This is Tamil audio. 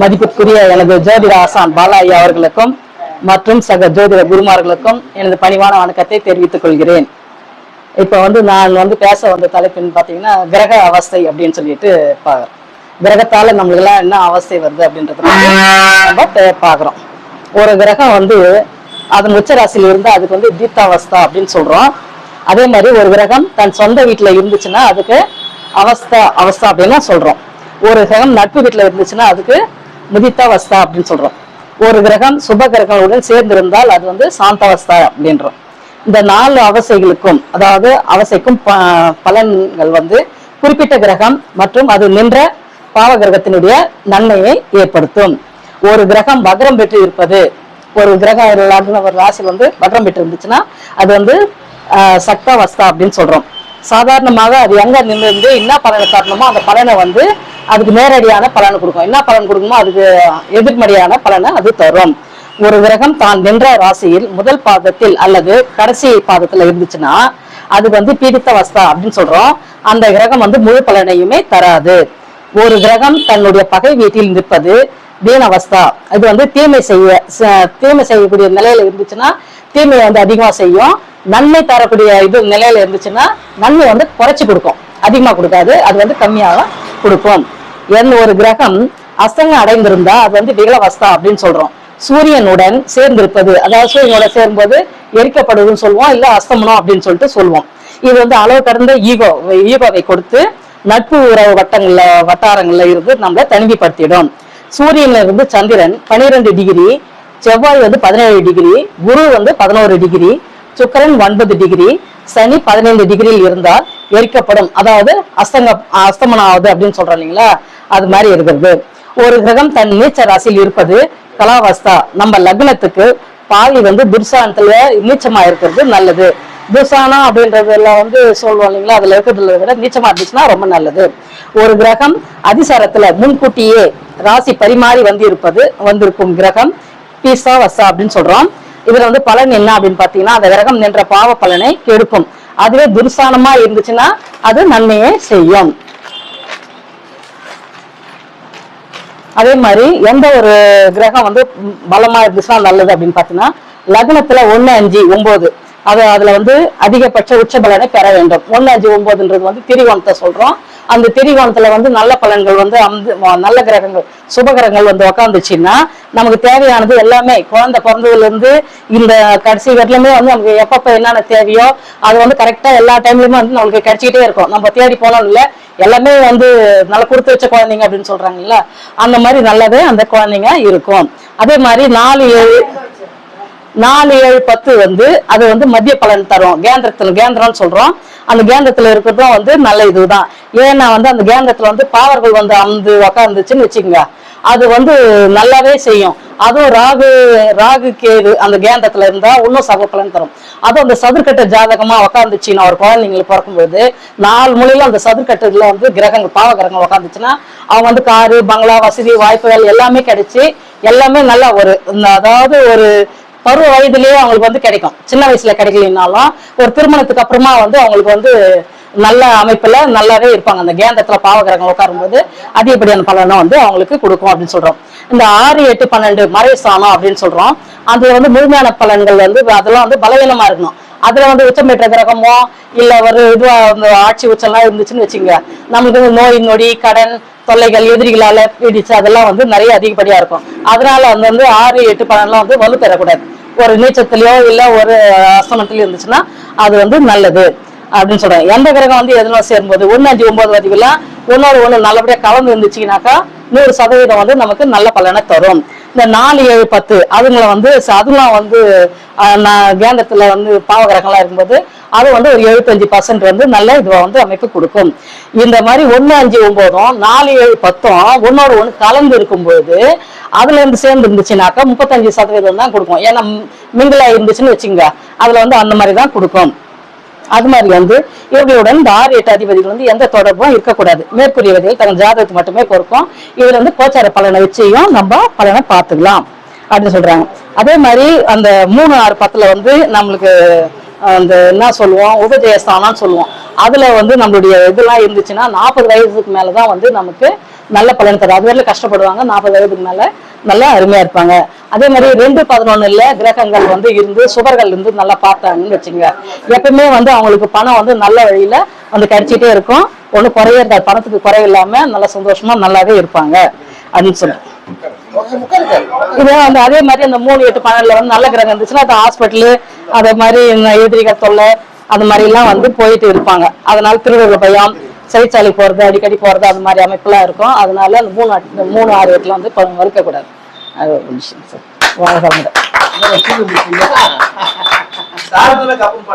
மதிப்புக்குரிய எனது ஜோதிட ஆசான் பாலாயி அவர்களுக்கும் மற்றும் சக ஜோதிட குருமார்களுக்கும் எனது பணிவான வணக்கத்தை தெரிவித்துக் கொள்கிறேன். இப்போ வந்து நான் வந்து பேச வந்த தலைப்புன்னு பார்த்தீங்கன்னா கிரக அவஸ்தை அப்படின்னு சொல்லிட்டு பார்க்குறோம் கிரகத்தால நம்மளுக்கெல்லாம் என்ன அவஸ்தை வருது அப்படின்றத நம்ம பார்க்குறோம் ஒரு கிரகம் வந்து அதன் உச்சராசியில் இருந்து அதுக்கு வந்து தீப்தாவஸ்தா அப்படின்னு சொல்கிறோம் அதே மாதிரி ஒரு கிரகம் தன் சொந்த வீட்டில் இருந்துச்சுன்னா அதுக்கு அவஸ்தா அவஸ்தா அப்படின்னா சொல்கிறோம் ஒரு கிரகம் நட்பு வீட்டில் இருந்துச்சுன்னா அதுக்கு முதித்தாவஸ்தா அப்படின்னு சொல்றோம். ஒரு கிரகம் சுப கிரகங்களுடன் சேர்ந்திருந்தால் அது வந்து சாந்தாவஸ்தா அப்படின்றோம். இந்த நாலு அவசைகளுக்கும் அதாவது அவசைக்கும் பலன்கள் வந்து குறிப்பிட்ட கிரகம் மற்றும் அது நின்ற பாவ கிரகத்தினுடைய நன்மையை ஏற்படுத்தும். ஒரு கிரகம் வக்ரம் பெற்று இருப்பது ஒரு கிரகம் ஒரு ராசி வந்து வக்ரம் பெற்று இருந்துச்சுன்னா அது வந்து ஆஹ், சக்தாவஸ்தா அப்படின்னு சொல்றோம். சாதாரணமாக அது எங்க நின்று என்ன பலனை காரணமோ அந்த பலனை வந்து அதுக்கு நேரடியான பலனை கொடுக்கும். என்ன பலன் கொடுக்குமோ அதுக்கு எதிர்மறையான பலனை அது தரும். ஒரு கிரகம் தான் நின்ற ராசியில் முதல் பாதத்தில் அல்லது கடைசி பாதத்துல இருந்துச்சுன்னா அது வந்து பீடித்த வஸ்தா அப்படின்னு சொல்றோம். அந்த கிரகம் வந்து முழு பலனையுமே தராது. ஒரு கிரகம் தன்னுடைய பகை வீட்டில் நிற்பது வீணவஸ்தா இது வந்து தீமை செய்ய தீமை செய்யக்கூடிய நிலையில இருந்துச்சுன்னா தீமையை வந்து அதிகமா செய்யும். நன்மை தரக்கூடிய இது நிலையில இருந்துச்சுன்னா நன்மை வந்து குறைச்சி கொடுக்கும். அதிகமா கொடுக்காது. அது வந்து கம்மியாக கொடுக்கும். என் ஒரு கிரகம் அஸ்தங்கம் அடைந்திருந்தா அது வந்து விகலவஸ்தா அப்படின்னு சொல்றோம். சூரியனுடன் சேர்ந்திருப்பது அதாவது சூரியனோட சேரும்போது எரிக்கப்படுவதுன்னு சொல்லுவோம் இல்ல அஸ்தமனம் அப்படின்னு சொல்லிட்டு சொல்லுவோம். இது வந்து அளவு கடந்த ஈகோ ஈகோவை கொடுத்து நட்பு உறவு வட்டங்கள்ல வட்டாரங்கள்ல இருந்து நம்மளை தனிமைப்படுத்திடும். சூரியன்ல இருந்து சந்திரன் பனிரெண்டு டிகிரி செவ்வாய் வந்து பதினேழு டிகிரி குரு வந்து பதினோரு டிகிரி சுக்கரன் ஒன்பது டிகிரி சனி பதினைந்து டிகிரியில் இருந்தால் எரிக்கப்படும். அதாவது அஸ்தங்க அஸ்தமனம் ஆகுது அப்படின்னு சொல்றோம் இல்லைங்களா? அது மாதிரி இருக்கிறது. ஒரு கிரகம் தன் நீச்ச ராசியில் இருப்பது கலாவஸ்தா. நம்ம லக்னத்துக்கு பாவி வந்து துர்சானத்துல நீச்சமா இருக்கிறது நல்லது. துர்சானம் அப்படின்றதுல வந்து சொல்லுவோம் இல்லைங்களா? அதுல இருக்கிறதுல விட நீச்சமா இருந்துச்சுன்னா ரொம்ப நல்லது. ஒரு கிரகம் அதிசாரத்துல முன்கூட்டியே ராசி பரிமாறி வந்து இருப்பது வந்திருக்கும் கிரகம் பீசா வசா அப்படின்னு சொல்றோம். இதுல வந்து பலன் என்ன அப்படின்னு பாத்தீங்கன்னா அந்த கிரகம் நின்ற பாவ பலனை கெடுக்கும். அதுவே துர்சானமா இருந்துச்சுன்னா அது நன்மையை செய்யும். அதே மாதிரி எந்த ஒரு கிரகம் வந்து பலமா இருந்துச்சுன்னா நல்லது அப்படின்னு பாத்தீங்கன்னா லக்னத்துல ஒன்னு அஞ்சு ஒன்பது. அது அதுல வந்து அதிகபட்ச உச்ச பலனை பெற வேண்டும். ஒன்னு அஞ்சு ஒன்பதுன்றது வந்து திரிகோணத்தை சொல்றோம். அந்த திரிகோணத்துல வந்து நல்ல பலன்கள் வந்து அம்து நல்ல கிரகங்கள் சுப கிரகங்கள் வந்து உக்காந்துச்சுன்னா நமக்கு தேவையானது எல்லாமே குழந்தை பிறந்ததுல இருந்து இந்த கடைசி வரலுமே வந்து நமக்கு எப்பப்ப என்னென்ன தேவையோ அது வந்து கரெக்டா எல்லா டைம்லயுமே வந்து நமக்கு கிடைச்சிக்கிட்டே இருக்கும். நம்ம தேடி போனோம் இல்ல எல்லாமே வந்து நல்லா கொடுத்து வச்ச குழந்தைங்க அப்படின்னு சொல்றாங்கல்ல அந்த மாதிரி நல்லதே அந்த குழந்தைங்க இருக்கும். அதே மாதிரி நாலு ஏழு நாலு ஏழு பத்து வந்து அது வந்து மத்திய பலன் தரும். கேந்திரத்துல கேந்திரம்னு சொல்றோம். அந்த கேந்திரத்துல இருக்கிறதும் வந்து நல்ல இதுதான். ஏன்னா வந்து அந்த கேந்திரத்துல வந்து பாவர்கள் வந்து அமர்ந்து உக்காந்துச்சுன்னு வச்சுக்கோங்க. அது வந்து நல்லாவே செய்யும். அதுவும் ராகு ராகு கேது அந்த கேந்திரத்துல இருந்தா இன்னும் சக பலன் தரும். அதுவும் அந்த சதுர்கட்ட ஜாதகமா உக்காந்துச்சுன்னா ஒரு குழந்தைங்களுக்கு பிறக்கும்போது நாலு மொழியில அந்த சதுர்கட்டத்துல வந்து கிரகங்கள் பாவ கிரகங்கள் உக்காந்துச்சுன்னா அவங்க வந்து காரு பங்களா வசதி வாய்ப்புகள் எல்லாமே கிடைச்சி எல்லாமே நல்லா ஒரு இந்த அதாவது ஒரு பருவ வயதிலேயே அவங்களுக்கு வந்து கிடைக்கும். சின்ன வயசுல கிடைக்கலனாலும் ஒரு திருமணத்துக்கு அப்புறமா வந்து அவங்களுக்கு வந்து நல்ல அமைப்புல நல்லாவே இருப்பாங்க. அந்த கேந்திரத்துல பாவகிரகம் உட்காரும்போது அதிகப்படியான பலனை வந்து அவங்களுக்கு கொடுக்கும் அப்படின்னு சொல்றோம். இந்த ஆறு எட்டு பன்னெண்டு மறை சாணம் அப்படின்னு சொல்றோம். அதுல வந்து முழுமையான பலன்கள் வந்து அதெல்லாம் வந்து பலவீனமா இருக்கணும். அதுல வந்து உச்சம் பெற்ற கிரகமோ இல்ல ஒரு இதுவா இந்த ஆட்சி உச்சம்லாம் இருந்துச்சுன்னு வச்சுங்க நம்மளுக்கு வந்து நோய் நொடி கடன் தொல்லைகள் எதிரிகளால பீடிச்சு அதெல்லாம் வந்து நிறைய அதிகப்படியா இருக்கும். அதனால வந்து வந்து ஆறு எட்டு பழம்லாம் வந்து வலு பெறக்கூடாது. ஒரு நீச்சத்திலயோ இல்ல ஒரு அஸ்தமத்திலயோ இருந்துச்சுன்னா அது வந்து நல்லது அப்படின்னு சொல்றேன் எந்த கிரகம் வந்து எதனால சேரும்போது ஒன்னு அஞ்சு ஒன்பது வதிகெல்லாம் ஒன்னோட ஒண்ணு நல்லபடியா கலந்து இருந்துச்சுனாக்கா நூறு சதவீதம் வந்து நமக்கு நல்ல பலனை தரும். இந்த நாலு ஏழு பத்து அதுங்களை வந்து ச- வந்து கேந்திரத்தில் நான் வந்து பாவகிரகம்லாம் இருக்கும்போது அது வந்து ஒரு எழுபத்தஞ்சு பர்சன்ட் வந்து நல்ல இதுவாக வந்து அமைப்பு கொடுக்கும். இந்த மாதிரி ஒன்று அஞ்சு ஒம்போதும் நாலு ஏழு பத்தும் ஒன்னோட ஒன்று கலந்து இருக்கும்போது அதுல இருந்து சேர்ந்து இருந்துச்சுனாக்கா முப்பத்தஞ்சு சதவீதம் தான் கொடுக்கும். ஏன்னா மிங்கிலாக இருந்துச்சுன்னு வச்சுங்க அதுல வந்து அந்த மாதிரி தான் கொடுக்கும். அது மாதிரி வந்து இவர்களுடன் இந்த ஆறு எட்டு அதிபதிகள் வந்து எந்த தொடர்பும் இருக்கக்கூடாது. மேற்கூறியவர்கள் தங்கள் ஜாதகத்துக்கு மட்டுமே பொறுக்கும் இதில் வந்து கோச்சார பலனை வச்சையும் நம்ம பலனை பார்த்துக்கலாம் அப்படின்னு சொல்றாங்க. அதே மாதிரி அந்த மூணு ஆறு பத்துல வந்து நம்மளுக்கு அந்த என்ன சொல்லுவோம்? உபஜயஸ்தானான்னு சொல்லுவோம். அதுல வந்து நம்மளுடைய இதெல்லாம் இருந்துச்சுன்னா நாற்பது வயசுக்கு மேலதான் வந்து நமக்கு நல்ல பலன் தரும். அது வரையில கஷ்டப்படுவாங்க நாற்பது வயதுக்கு மேல நல்லா அருமையா இருப்பாங்க. அதே மாதிரி ரெண்டு பதினொன்னுல கிரகங்கள் வந்து இருந்து சுவர்கள் இருந்து நல்லா பார்த்தாங்கன்னு வச்சுங்க எப்பவுமே வந்து அவங்களுக்கு பணம் வந்து நல்ல வழியில வந்து கிடைச்சிட்டே இருக்கும். ஒன்றும் குறைய இருக்காது பணத்துக்கு குறை இல்லாம நல்லா சந்தோஷமா நல்லாவே இருப்பாங்க. அப்படின்னு சொல்றேன் இது வந்து அதே மாதிரி அந்த மூணு எட்டு பன்னெண்டுல வந்து நல்ல கிரகம் இருந்துச்சுன்னா அது ஹாஸ்பிட்டலு அதே மாதிரி எதிரிகள் தொல்லை அந்த மாதிரி எல்லாம் வந்து போயிட்டு இருப்பாங்க. அதனால திருவிழா பயம் சிறைச்சாலை போகிறது அடிக்கடி போகிறது அந்த மாதிரி அமைப்புலாம் இருக்கும் அதனால அந்த மூணு அட்- இந்த மூணு ஆறு எட்டுல வந்து இப்ப வறுக்கக்கூடாது அது ஒரு விஷயம் சார் வாழ்க்கை வளமுடன். சார்புல கப்பம்